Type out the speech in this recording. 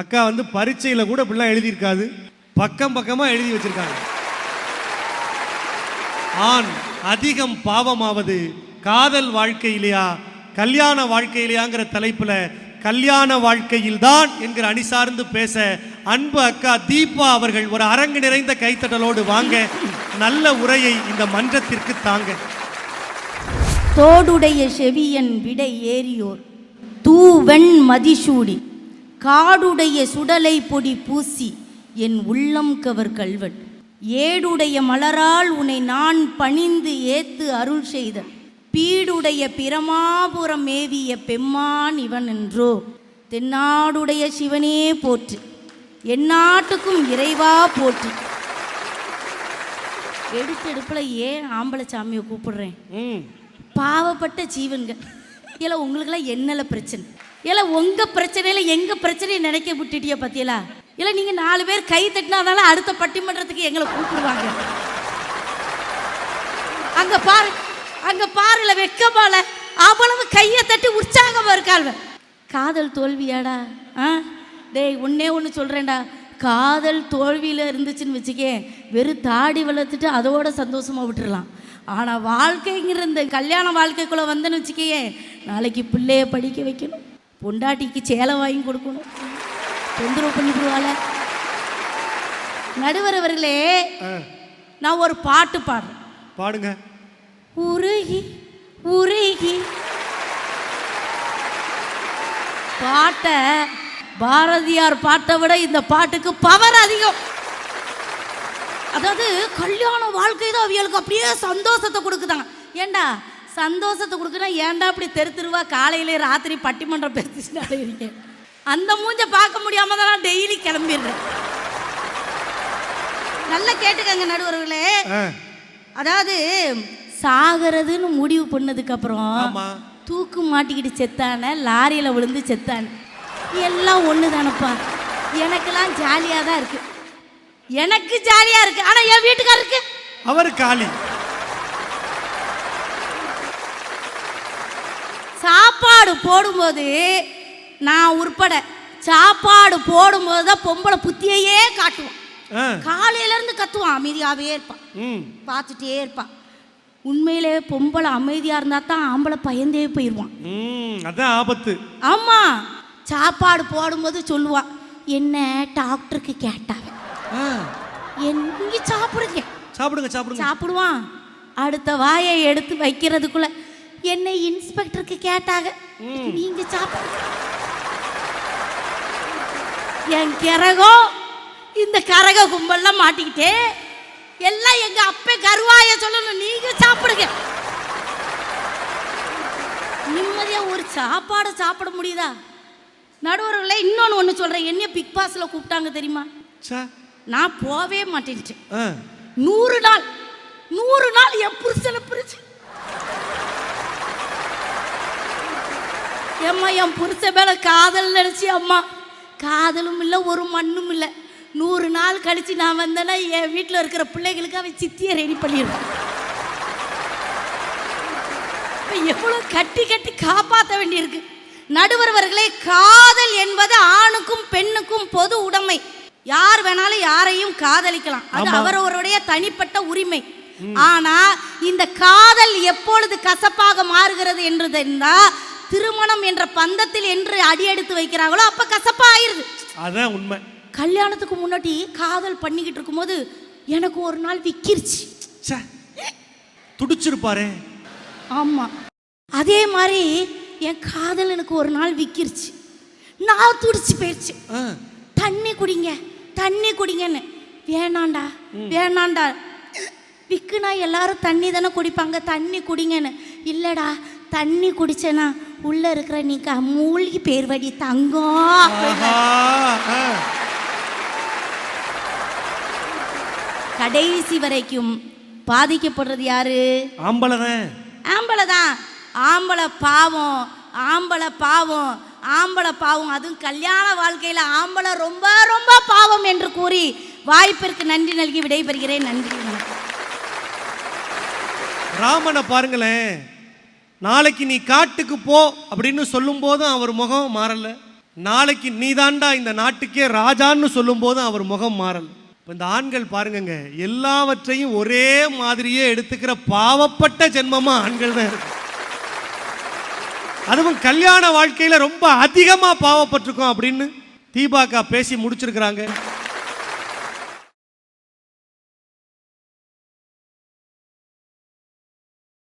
அக்கா வந்து பரீட்சையில் கூட இப்படிலாம் எழுதியிருக்காது. பக்கம் பக்கமாக எழுதி வச்சிருக்காங்க. ஆண் அதிகம் பாவமாவது காதல் வாழ்க்கையிலையா கல்யாண வாழ்க்கையிலையாங்கிற தலைப்பில் கல்யாண வாழ்க்கையில்தான் என்கிற அணி சார்ந்து பேச அன்பு அக்கா தீபா அவர்கள் ஒரு அரங்கு நிறைந்த கைத்தட்டலோடு வாங்க நல்ல உரையை இந்த மன்றத்திற்கு தாங்க. தோடுடைய செவியன் விடை ஏறியோர். தூவெண் மதிசூடி. காடுடைய சுடலை பொடி பூசி என் உள்ளம் கவர் கல்வன் ஏடுடைய மலரால் உன்னை நான் பணிந்து ஏத்து அருள் செய்த. பீடுடைய பிரமாபுரம் மேவிய பெம்மான் இவன் என்றோ. தென்னாடுடைய சிவனே போற்று. எந்நாட்டுக்கும் இறைவா போற்று. எடுத்தெடுப்பில் ஏன் ஆம்பளை சாமியை கூப்பிடுறேன்? பாவப்பட்ட ஜீவன்கள். இல்லை உங்களுக்கெல்லாம் என்னல பிரச்சனை? இல்லை உங்கள் பிரச்சனையில் எங்கள் பிரச்சனையை நினைக்க விட்டுட்டிய பத்தியலா? இல்லை நீங்கள் நாலு பேர் கை தட்டினாதால அடுத்த பட்டிமன்றத்துக்கு எங்களை கூப்பிடுவாங்க. அங்கே பாரு அங்கே பாருல வெக்கமால. அவ்வளவு கையை தட்டி உற்சாகமாக இருக்காள் காதல் தோல்வியாடா? ஆ? டேய் ஒன்னே ஒன்று சொல்கிறேன்டா காதல் தோல்வியில் இருந்துச்சுன்னு வச்சுக்கே வெறும் தாடி வளர்த்துட்டு அதோட சந்தோஷமாக விட்டுறலாம். ஆனால் வாழ்க்கைங்கிற இந்த கல்யாண வாழ்க்கைக்குள்ளே வந்தேன்னு வச்சுக்கையே நாளைக்கு பிள்ளைய படிக்க வைக்கணும். பொண்டாட்டிக்கு சேலை வாங்கி கொடுக்கணும். தொந்தரவு பண்ணிவிடுவாள. நடுவர் அவர்களே நான் ஒரு பாட்டு பாடுறேன். பாடுங்க. உருகி உருகி. பாட்டை பாரதியார் பாட்டை விட இந்த பாட்டுக்கு பவர் அதிகம். அதாவது கல்யாண வாழ்க்கை தான் அவியலுக்கு அப்படியே சந்தோஷத்தை கொடுக்குதாங்க. ஏண்டா? சந்தோஷத்தை கொடுக்குறா ஏன்டா அப்படி தெரு தெருவா காலையிலே ராத்திரி பட்டிமன்றம் பேசிச்சுனாலே இருக்கேன். அந்த மூஞ்ச பார்க்க முடியாம தான் நான் டெய்லி கிளம்பிடுறேன். நல்லா கேட்டுக்கங்க நடுவர்களே. அதாவது சாகிறதுன்னு முடிவு பண்ணதுக்கு அப்புறம். தூக்கு மாட்டிக்கிட்டு செத்தான லாரியில் விழுந்து செத்தான. எல்லாம் ஒன்று தானப்பா. எனக்கெல்லாம் ஜாலியாக தான் இருக்கு. எனக்கு ஜாலியாக இருக்கு. ஆனால் என் வீட்டுக்காரருக்கு? அவர் காளி சாப்பாடு போடும்போது நான் உட்பட சாப்பாடு போடும்போது தான் பொம்பளை புத்தியையே காட்டுவான். காலையிலேருந்து கத்துவான் அமைதியாகவே இருப்பான். ம். பார்த்துட்டே இருப்பான். உண்மையிலே பொம்பளை அமைதியாக இருந்தால் தான் ஆம்பளை பயந்தே போயிடுவான் அதான் ஆபத்து. ஆமாம் சாப்பாடு போடும்போது சொல்லுவான் என்ன டாக்டருக்கு கேட்டாவ? எங்க சாப்பிடுங்க. சாப்பிடுங்க சாப்பிடுங்க. சாப்பிடுவான். அடுத்த வாயை எடுத்து வைக்கிறதுக்குள்ள என்னை இன்ஸ்பெக்டருக்கு கேட்டாங்க. நீங்க சாப்பிடுங்க என் கிரகம் இந்த கரக கும்பல்லாம் மாட்டிக்கிட்டே எல்லாம் எங்க அப்பே கருவாய சொல்லணும். நீங்க சாப்பிடுங்க. நிம்மதியா ஒரு சாப்பாடை சாப்பிட முடியுதா? நடுவர்களே இன்னொன்று ஒன்று சொல்கிறேன் என்ன பிக் பாஸில் கூப்பிட்டாங்க தெரியுமா. நான் போவே மாட்டேன்ட்டேன் ஆ, நூறு நாள் நூறு நாள் என் புருஷனை பிரிச்சு ஏம்மா என் புருஷன் மேல காதல் நினைச்சு அம்மா காதலும் இல்லை ஒரு மண்ணும் இல்லை. நூறு நாள் கழிச்சு நான் வந்தேன்னா என் வீட்டில் இருக்கிற பிள்ளைகளுக்கு அவன் சித்தியை ரெடி பண்ணிடுவான். இப்போ எவ்வளோ கட்டி கட்டி காப்பாற்ற வேண்டியிருக்கு. நடுவரவர்களே காதல் என்பது ஆணுக்கும் பெண்ணுக்கும் பொது உடைமை. யார் வேணாலும் யாரையும் காதலிக்கலாம். அது. அவரவருடைய தனிப்பட்ட உரிமை. ஆனா இந்த காதல் எப்பொழுது கசப்பாக மாறுகிறது என்று தெரிந்தா திருமணம் என்ற பந்தத்தில் என்று அடியெடுத்து வைக்கிறாங்களோ அப்ப கசப்பா ஆயிருது அதான் உண்மை. கல்யாணத்துக்கு முன்னாடி காதல் பண்ணிக்கிட்டு இருக்கும்போது எனக்கு ஒரு நாள் விக்கிருச்சு. ச்சே. துடிச்சிருப்பாரே. ஆமாம் அதே மாதிரி என் காதல் எனக்கு ஒரு நாள் விக்கிருச்சு. நான் துடிச்சு போயிடுச்சு தண்ணி குடிங்க தண்ணி குடிங்கன்னு. வேணாண்டா வேணாண்டா. விக்குனா எல்லாரும் தண்ணி தானே குடிப்பாங்க? தண்ணி குடிங்கன்னு. இல்லைடா தண்ணி குடிச்சேனா உள்ள இருக்கிற நீங்க மூழ்கி பேர்வடி தங்கம். ஆஹா, ஆ, கடைசி வரைக்கும் பாதிக்கப்படுறது யாரு? ஆம்பளை தான். ஆம்பளை தான். ஆம்பளை பாவம் ஆம்பளை பாவம் ஆம்பளை பாவம். அதுவும் கல்யாண வாழ்க்கையில் ஆம்பளை ரொம்ப ரொம்ப பாவம் என்று கூறி வாய்ப்பிற்கு நன்றி நல்கி விடைபெறுகிறேன். நன்றி. ராமனை பாருங்களேன் நாளைக்கு நீ காட்டுக்கு போ அப்படின்னு சொல்லும் போதும் அவர் முகம் மாறல. நாளைக்கு நீதாண்டா இந்த நாட்டுக்கே ராஜான்னு சொல்லும்போதும் அவர் முகம் மாறல். இந்த ஆண்கள் பாருங்கங்க எல்லாவற்றையும் ஒரே மாதிரியே எடுத்துக்கிற பாவப்பட்ட ஜென்மமா ஆண்கள் தான் இருக்கு. அதுவும் கல்யாண வாழ்க்கையில ரொம்ப அதிகமா பாவப்பட்டிருக்கோம் அப்படின்னு தீபாக்கா பேசி முடிச்சிருக்கிறாங்க.